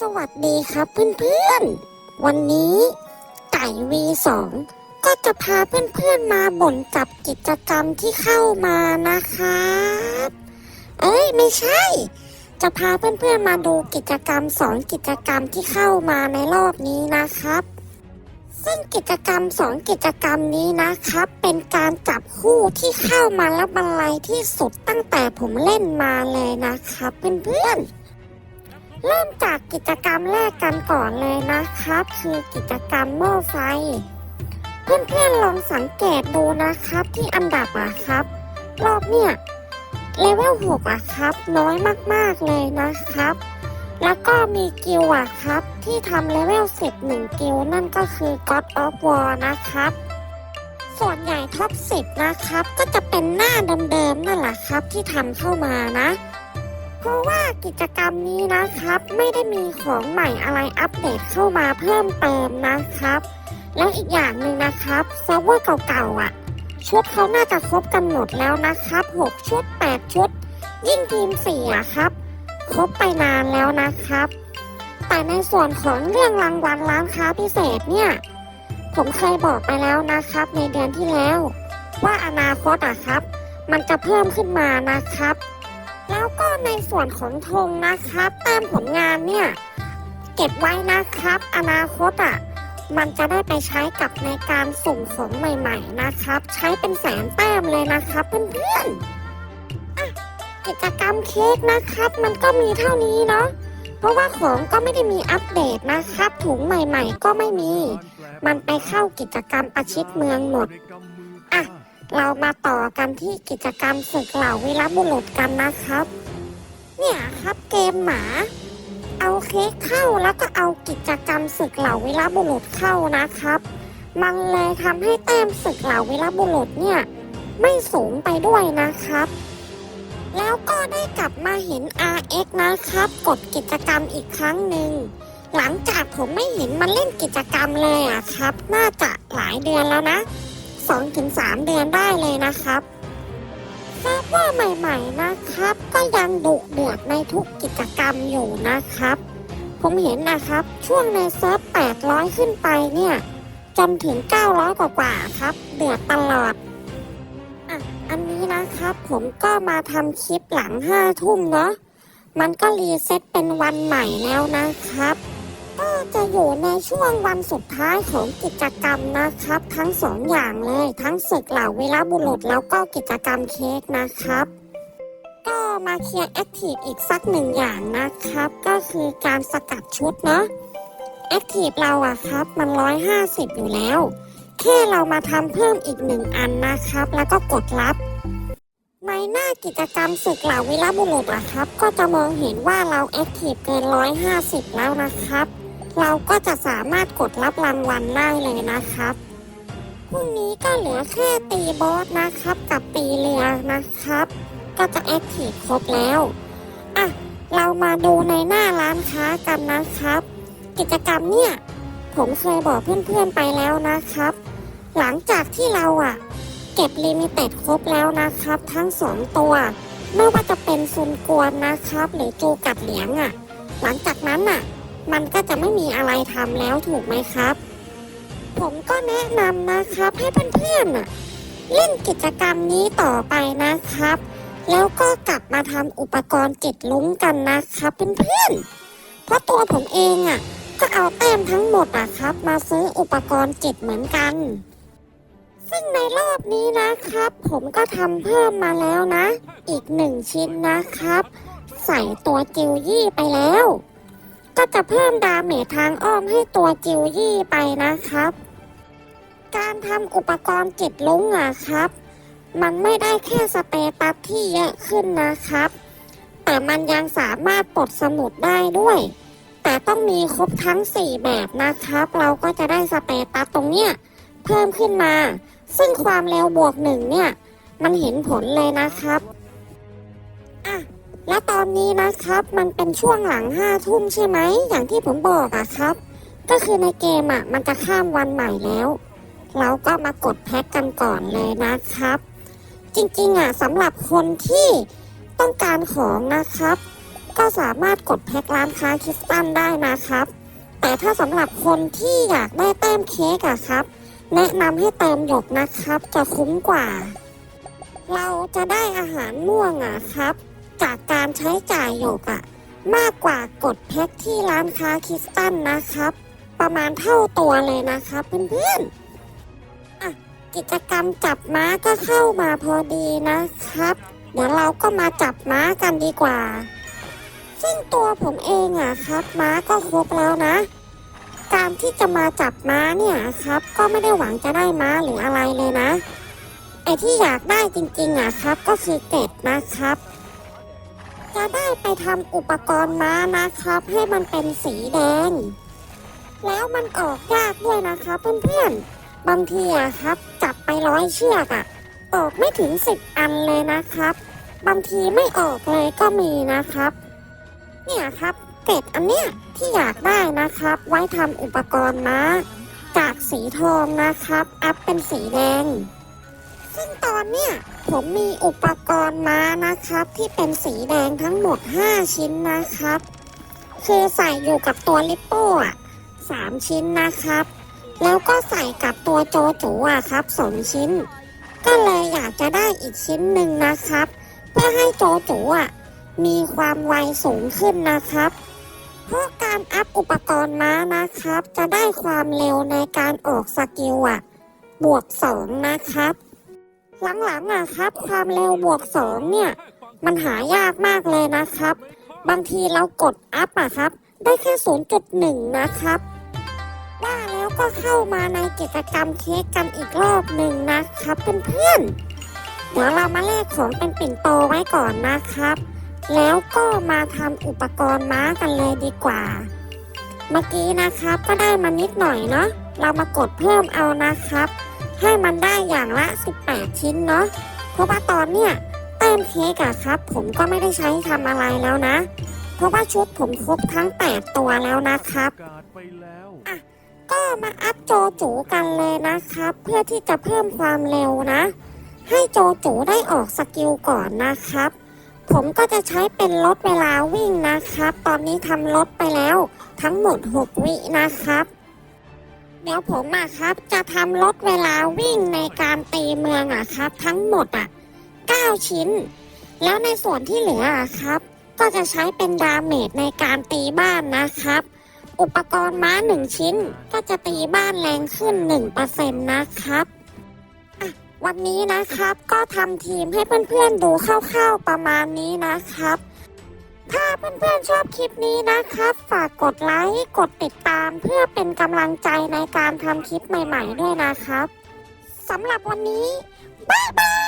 สวัสดีครับเพื่อนๆ วันนี้ไก่ V2 ก็จะพาเพื่อนๆมาบ่นกับกิจกรรมที่เข้ามานะครับเอ้ยไม่ใช่ จะพาเพื่อนๆมาดูกิจกรรมสองกิจกรรมที่เข้ามาในรอบนี้นะครับ ซึ่งกิจกรรมสองกิจกรรมนี้นะครับ เป็นการจับคู่ที่เข้ามาแล้วบรรลัยที่สุดตั้งแต่ผมเล่นมาเลยนะครับเพื่อนๆ เริ่มจากกิจกรรมแรกกันก่อนเลยนะครับ คือกิจกรรมหม้อไฟ เพื่อนๆลองสังเกตดูนะครับที่อันดับอะครับ รอบเนี่ยเลเวล6อะครับ น้อยมากๆเลยนะครับ แล้วก็มีกิลอะครับ ที่ทำเลเวล10 1กิลนั่นก็คือ God of War นะครับ ส่วนใหญ่ท็อป10นะครับ ก็จะเป็นหน้าเดิมๆนั่นแหละครับที่ทำเข้ามานะ ราะว่ากิจกรรมนี้นะครับ ไม่ได้มีของใหม่อะไรอัปเดตเข้ามาเพิ่มเติมนะครับ แล้วอีกอย่างหนึ่งนะครับเซิร์ฟเวอร์เก่าๆอะ ชุดเขาน่าจะครบกันหมดแล้วนะครับ 6 ชุด 8 ชุด ยิ่งทีม4อะครับ ครบไปนานแล้วนะครับ แต่ในส่วนของเรื่องรางวัลร้านค้าพิเศษเนี่ยผมเคยบอกไปแล้วนะครับ ในเดือนที่แล้ว ว่าอนาคตอะครับ มันจะเพิ่มขึ้นมานะครับ ในส่วนของธงนะครับแต้มผลงานเนี่ย เก็บไว้นะครับ อนาคตอะมันจะได้ไปใช้กับในการสุ่มของใหม่ๆนะครับ ใช้เป็นแสนแต้มเลยนะครับเพื่อนๆกิจกรรมเค้กนะครับ มันก็มีเท่านี้เนาะเพราะว่าของก็ไม่ได้มีอัปเดตนะครับ ถุงใหม่ๆ ก็ไม่มี มันไปเข้ากิจกรรมประชิดเมืองหมดอะเรามาต่อกันที่กิจกรรมศึกเหล่าวีรบุรุษกันนะครับ เนี่ยครับเกมหมา เอาเค้กเข้าแล้วก็เอากิจกรรมศึกเหล่าวีรบุรุษเข้านะครับ มันเลยทำให้แต้มศึกเหล่าวีรบุรุษเนี่ยไม่สูงไปด้วยนะครับ แล้วก็ได้กลับมาเห็น RX นะครับ กดกิจกรรมอีกครั้งหนึ่งหลังจากผมไม่เห็นมันเล่นกิจกรรมเลยอะครับ น่าจะหลายเดือนแล้วนะ 2-3 เดือนได้เลยนะครับ ทราบว่าใหม่ๆนะครับ ก็ยังดุเดือดในทุกกิจกรรมอยู่นะครับ ผมเห็นนะครับช่วงในเซิร์ฟ800 ขึ้นไปเนี่ย จนถึง 900 กว่าๆครับ เดือดตลอดอะอันนี้นะครับผมก็มาทำคลิปหลัง5ทุ่มเนาะมันก็รีเซ็ตเป็นวันใหม่แล้วนะครับ จะอยู่ในช่วงวันสุดท้ายของกิจกรรมนะครับ ทั้งสองอย่างเลยทั้งศึกเหล่าวีรบุรุษแล้วก็กิจกรรมเค้กนะครับ ก็มาเคลียร์แอคทีฟอีกสักหนึ่งอย่างนะครับ ก็คือการสกัดชุดเนาะแอคทีฟเราอะครับ มัน 150 อยู่แล้ว แค่เรามาทำเพิ่มอีกหนึ่งอันนะครับ แล้วก็กดรับในหน้ากิจกรรมศึกเหล่าวีรบุรุษอะครับ ก็จะมองเห็นว่าเราแอคทีฟเกิน 150 แล้วนะครับ เราก็จะสามารถกดรับรางวัลได้เลยนะครับพรุ่งนี้ก็เหลือแค่ตีบอสนะครับ กับตีเรือนะครับ ก็จะแอคทีฟครบแล้วอะเรามาดูในหน้าร้านค้ากันนะครับ กิจกรรมเนี่ย ผมเคยบอกเพื่อนๆไปแล้วนะครับ หลังจากที่เราอะ เก็บลิมิเต็ดครบแล้วนะครับ ทั้งสองตัว ไม่ว่าจะเป็นซุนกวนนะครับ หรือจูกัดเหลียงอะ หลังจากนั้นอะ มันก็จะไม่มีอะไรทำแล้วถูกไหมครับ ผมก็แนะนำนะครับให้เพื่อนๆน่ะเล่นกิจกรรมนี้ต่อไปนะครับ แล้วก็กลับมาทำอุปกรณ์จิตลุ้งกันนะครับเพื่อนๆเพราะตัวผมเองอะก็เอาแต้มทั้งหมดอะครับ มาซื้ออุปกรณ์จิตเหมือนกัน ซึ่งในรอบนี้นะครับ ผมก็ทำเพิ่มมาแล้วนะ อีกหนึ่งชิ้นนะครับ ใส่ตัวจิวยี่ไปแล้ว ก็จะเพิ่มดาเมจทางอ้อมให้ตัวจิวยี่ไปนะครับ การทำอุปกรณ์จิตลุ้งอะครับ มันไม่ได้แค่สเตตัสที่เยอะขึ้นนะครับ แต่มันยังสามารถปลดสมุดได้ด้วย แต่ต้องมีครบทั้ง 4 แบบนะครับ เราก็จะได้สเตตัสตรงเนี้ยเพิ่มขึ้นมา ซึ่งความเร็วบวกหนึ่งเนี่ย มันเห็นผลเลยนะครับ และตอนนี้นะครับมันเป็นช่วงหลังห้าทุ่มใช่ไหม อย่างที่ผมบอกอะครับ ก็คือในเกมอะมันจะข้ามวันใหม่แล้ว เราก็มากดแพ็กกันก่อนเลยนะครับ จริงๆอะสำหรับคนที่ต้องการของนะครับ ก็สามารถกดแพ็คร้านค้าคริสตันได้นะครับ แต่ถ้าสำหรับคนที่อยากได้แต้มเค้กอะครับ แนะนำให้เติมหยกนะครับ จะคุ้มกว่า เราจะได้อาหารม่วงอะครับ จากการใช้จ่ายหยกอะมากกว่ากดแพ็คที่ร้านค้าคริสตันนะครับ ประมาณเท่าตัวเลยนะครับเพื่อนๆอะกิจกรรมจับม้าก็เข้ามาพอดีนะครับ เดี๋ยวเราก็มาจับม้ากันดีกว่า ซึ่งตัวผมเองอะครับ ม้าก็ครบแล้วนะ การที่จะมาจับม้าเนี่ยครับ ก็ไม่ได้หวังจะได้ม้าหรืออะไรเลยนะไอที่อยากได้จริงๆอะครับ ก็คือเกร็ดนะครับ จะได้ไปทำอุปกรณ์ม้านะครับ ให้มันเป็นสีแดง แล้วมันออกยากด้วยนะครับเพื่อนๆ บางทีอะครับ จับไปร้อยเชือกอะออกไม่ถึงสิบอันเลยนะครับ บางทีไม่ออกเลยก็มีนะครับ เนี่ยครับเกร็ดอันเนี้ยที่อยากได้นะครับ ไว้ทำอุปกรณ์ม้า จากสีทองนะครับ อัพเป็นสีแดง งตอนเนี้ยผมมีอุปกรณ์ม้านะครับ ที่เป็นสีแดงทั้งหมด 5 ชิ้นนะครับ คือใส่อยู่กับตัวลิปโป้อะสามชิ้นนะครับ แล้วก็ใส่กับตัวโจจูอะครับสองชิ้น ก็เลยอยากจะได้อีกชิ้นหนึ่งนะครับ เพื่อให้โจจูอะมีความไวสูงขึ้นนะครับเพราะการอัพอุปกรณ์ม้านะครับ จะได้ความเร็วในการออกสกิลอะบวกสองนะครับ หลังๆอะครับ ความเร็วบวกสองเนี่ย มันหายากมากเลยนะครับ บางทีเรากดอัพอะครับ ได้แค่ 0.1 นะครับว่าแล้วก็เข้ามาในกิจกรรมเค้กกันอีกรอบหนึ่งนะครับเพื่อนๆเดี๋ยวเรามาแลกของเป็นปิ่นโตไว้ก่อนนะครับ แล้วก็มาทำอุปกรณ์ม้ากันเลยดีกว่า เมื่อกี้นะครับก็ได้มานิดหน่อยเนาะเรามากดเพิ่มเอานะครับ ให้มันได้อย่างละ 18 ชิ้นเนาะเพราะว่าตอนเนี้ยแต้มเค้กอะครับ ผมก็ไม่ได้ใช้ทำอะไรแล้วนะ เพราะว่าชุดผมครบทั้ง 8 ตัวแล้วนะครับก็มาอัพโจจูกันเลยนะครับ เพื่อที่จะเพิ่มความเร็วนะ ให้โจจูได้ออกสกิลก่อนนะครับ ผมก็จะใช้เป็นลดเวลาวิ่งนะครับ ตอนนี้ทำลดไปแล้ว ทั้งหมด 6 วินะครับ เดี๋ยวผมอะครับ จะทำลดเวลาวิ่งในการตีเมืองอะครับ ทั้งหมดอะ9 ชิ้น แล้วในส่วนที่เหลืออะครับ ก็จะใช้เป็นดาเมจในการตีบ้านนะครับ อุปกรณ์ม้าหนึ่งชิ้น ก็จะตีบ้านแรงขึ้น 1%นะครับวันนี้นะครับก็ทำทีมให้เพื่อนๆดูคร่าวๆประมาณนี้นะครับ ถ้าเพื่อนๆชอบคลิปนี้นะครับ ฝากกดไลค์ กดติดตามเพื่อเป็นกำลังใจในการทำคลิปใหม่ๆด้วยนะครับสำหรับวันนี้ บ๊ายบาย